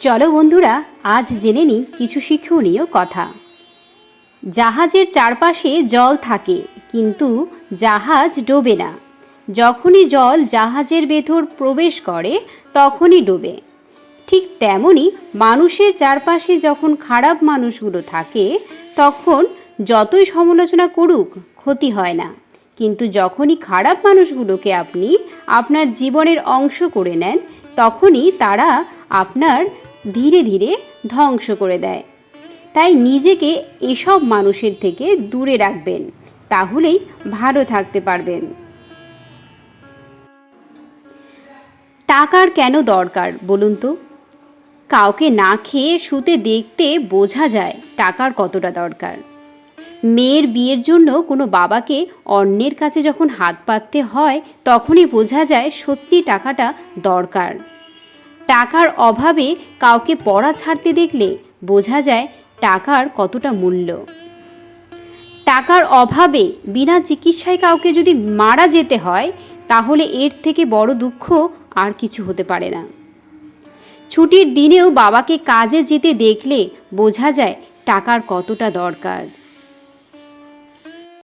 চলো বন্ধুরা, আজ জেনে নিই কিছু শিক্ষণীয় কথা। জাহাজের চারপাশে জল থাকে, কিন্তু জাহাজ ডোবে না। যখনই জল জাহাজের ভেতর প্রবেশ করে, তখনই ডোবে। ঠিক তেমনই মানুষের চারপাশে যখন খারাপ মানুষগুলো থাকে, তখন যতই সমালোচনা করুক, ক্ষতি হয় না। কিন্তু যখনই খারাপ মানুষগুলোকে আপনি আপনার জীবনের অংশ করে নেন, তখনই তারা আপনার ধীরে ধীরে ধ্বংস করে দেয়। তাই নিজেকে এসব মানুষের থেকে দূরে রাখবেন, তাহলেই ভালো থাকতে পারবেন। টাকার কেন দরকার বলুন তো? কাউকে না খেয়ে শুতে দেখতে বোঝা যায় টাকার কতটা দরকার। মেয়ের বিয়ের জন্য কোনো বাবাকে অন্যের কাছে যখন হাত পাততে হয়, তখনই বোঝা যায় সত্যি টাকাটা দরকার। টাকার অভাবে কাউকে পড়া ছাড়তে দেখলে বোঝা যায় টাকার কতটা মূল্য। টাকার অভাবে বিনা চিকিৎসায় কাউকে যদি মারা যেতে হয়, তাহলে এর থেকে বড় দুঃখ আর কিছু হতে পারে না। ছুটির দিনেও বাবাকে কাজে যেতে দেখলে বোঝা যায় টাকার কতটা দরকার।